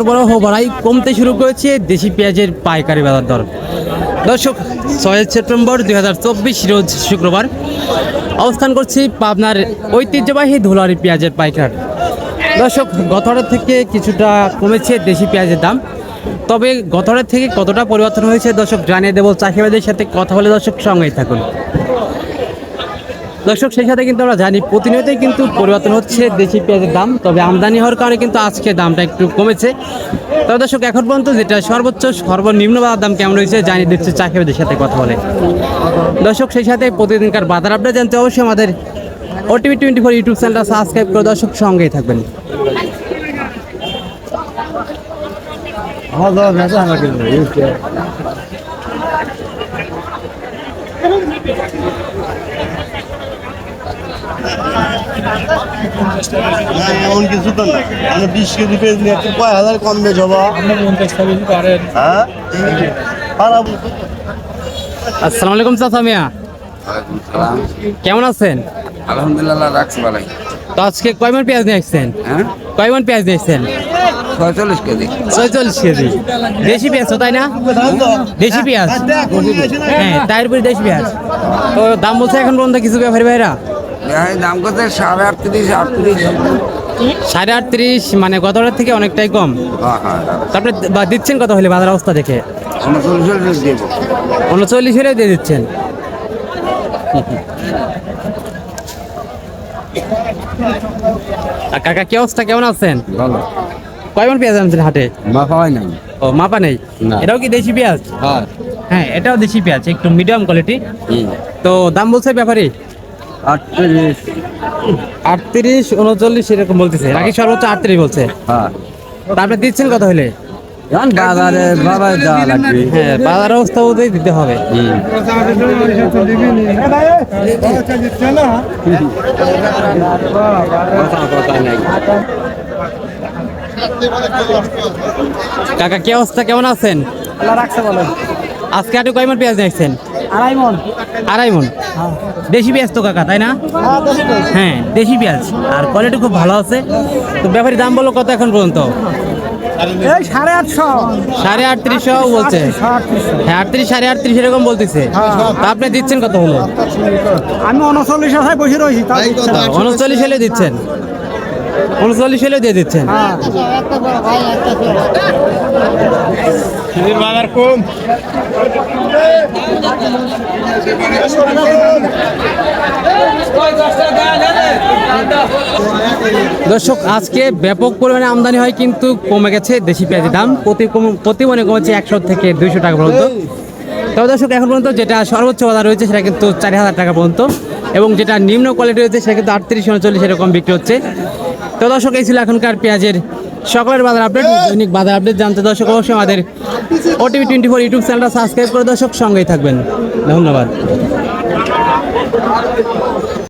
সরবরাহ বাড়াই কমতে শুরু করেছে দেশি পেঁয়াজের পাইকারি বাজার দর। দর্শক ছয় সেপ্টেম্বর দুই হাজার চব্বিশ রোজ শুক্রবার অবস্থান করছি পাবনার ঐতিহ্যবাহী ধুলারি পেঁয়াজের পাইকার। দর্শক গতরের থেকে কিছুটা কমেছে দেশি পেঁয়াজের দাম। তবে গতরের থেকে কতটা পরিবর্তন হয়েছে দর্শক জানিয়ে দেবো। চাষিবাদের সাথে কথা বলে দর্শক সঙ্গেই থাকুন। দর্শক, সেই সাথে কিন্তু আমরা জানি প্রতিনিয়তই কিন্তু পরিবর্তন হচ্ছে দেশি পেঁয়াজের দাম, তবে আমদানি হওয়ার কারণে কিন্তু আজকে দামটা একটু কমেছে। তবে দর্শক, এখন পর্যন্ত যেটা সর্বোচ্চ, সর্বনিম্ন বাজার দাম কেমন রয়েছে জানিয়ে দিচ্ছে চাকরিদের সাথে কথা বলে। দর্শক, সেই সাথে প্রতিদিনকার বাজার আপডেট জানতে অবশ্যই আমাদের ওটিভি টোয়েন্টি ফোর ইউটিউব চ্যানেলটা সাবস্ক্রাইব করে দর্শক সঙ্গেই থাকবেন। না, এমন কিছু তো না। মানে বিশ কেজি পেজ নিয়ে একটু কয় হাজার কম বেচ হব। হ্যাঁ? আসসালামু আলাইকুম চাচা মিয়া। কেমন আছেন? আলহামদুলিল্লাহ রাখছি ভালাই। তো আজকে কয় মন পেঁয়াজ নিয়ে আসছেন? হ্যাঁ? কয় মন পেঁয়াজ নিয়ে আসছেন? ছয়চল্লিশ কেজি। ছয়চল্লিশ কেজি। দেশি পেঁয়াজ তাই না? দেশি পেঁয়াজ? হ্যাঁ তাইর উপরে দেশি পেঁয়াজ। তো দাম বলছে এখন পর্যন্ত কিছু ব্যাপারী ভাইরা? দাম করতে সাড়ে আটত্রিশ আটত্রিশ। সাড়ে আটত্রিশ মানে গতটার থেকে অনেকটাই কম। হ্যাঁ হ্যাঁ তারপরে দিচ্ছেন কত হলে বাজার অবস্থা দেখে? উনচল্লিশ হলে দিয়ে দিচ্ছেন। কাকা কি অবস্থা? কেমন আছেন? ভালো। কয় মন পেঁয়াজ আনছেন হাটে? মা পাওয়াই নাই। ও মাপা নেই? এটাও কি দেশি পেঁয়াজ? হ্যাঁ। হ্যাঁ এটাও দেশি পেঁয়াজ একটু মিডিয়াম কোয়ালিটি তো দাম বলছে ব্যাপারে? আটত্রিশ। আটত্রিশ উনচল্লিশ এরকম বলতেছে। নাকি সর্বোচ্চ আটত্রিশ বলছে? হ্যাঁ। তারপরে দিচ্ছেন কত হলে এখন বাজারে বাবা যাওয়া লাগবে। হ্যাঁ বাজার অবস্থা অনুযায়ী দিতে হবে। কথা কথা কাকা কি অবস্থা? কেমন আছেন? আজকে হাটে কয় মন পেঁয়াজ নিয়েছেন আড়াই মন। আড়াই মন। দেশি পেঁয়াজ তো কাকা তাই না? হ্যাঁ দেশি পেঁয়াজ। আর কোয়ালিটি খুব ভালো আছে। তো ব্যাপারী দাম বলো কত এখন পর্যন্ত? এই সাড়ে আটশো। সাড়ে আটত্রিশশো বলছে। হ্যাঁ আটত্রিশ সাড়ে আটত্রিশ এরকম বলতেছে। তা আপনি দিচ্ছেন কত হলো? আমি উনচল্লিশ হাজার বসে রয়েছি তাও দিচ্ছে না। উনচল্লিশ হলে দিচ্ছেন। উনচল্লিশ হলে দিয়ে দিচ্ছেন। দর্শক, আজকে ব্যাপক পরিমাণে আমদানি হয় কিন্তু কমে গেছে দেশি পেঁয়াজের দাম। প্রতি কম- প্রতি মনে কমেছে একশো থেকে দুইশো টাকা পর্যন্ত। তবে দর্শক, এখন পর্যন্ত যেটা সর্বোচ্চ বাজার রয়েছে সেটা কিন্তু চারি হাজার টাকা পর্যন্ত। এবং যেটা নিম্ন কোয়ালিটি রয়েছে সেটা কিন্তু আটত্রিশ, উনচল্লিশ এরকম বিক্রি হচ্ছে। তো দর্শক, এই ছিল এখনকার পেঁয়াজের সকলের বাজার আপডেট দৈনিক বাজার আপডেট জানতে দর্শক অবশ্যই আমাদের ওটিভি টোয়েন্টি ফোর ইউটিউব চ্যানেলটা সাবস্ক্রাইব করে দর্শক সঙ্গেই থাকবেন। ধন্যবাদ।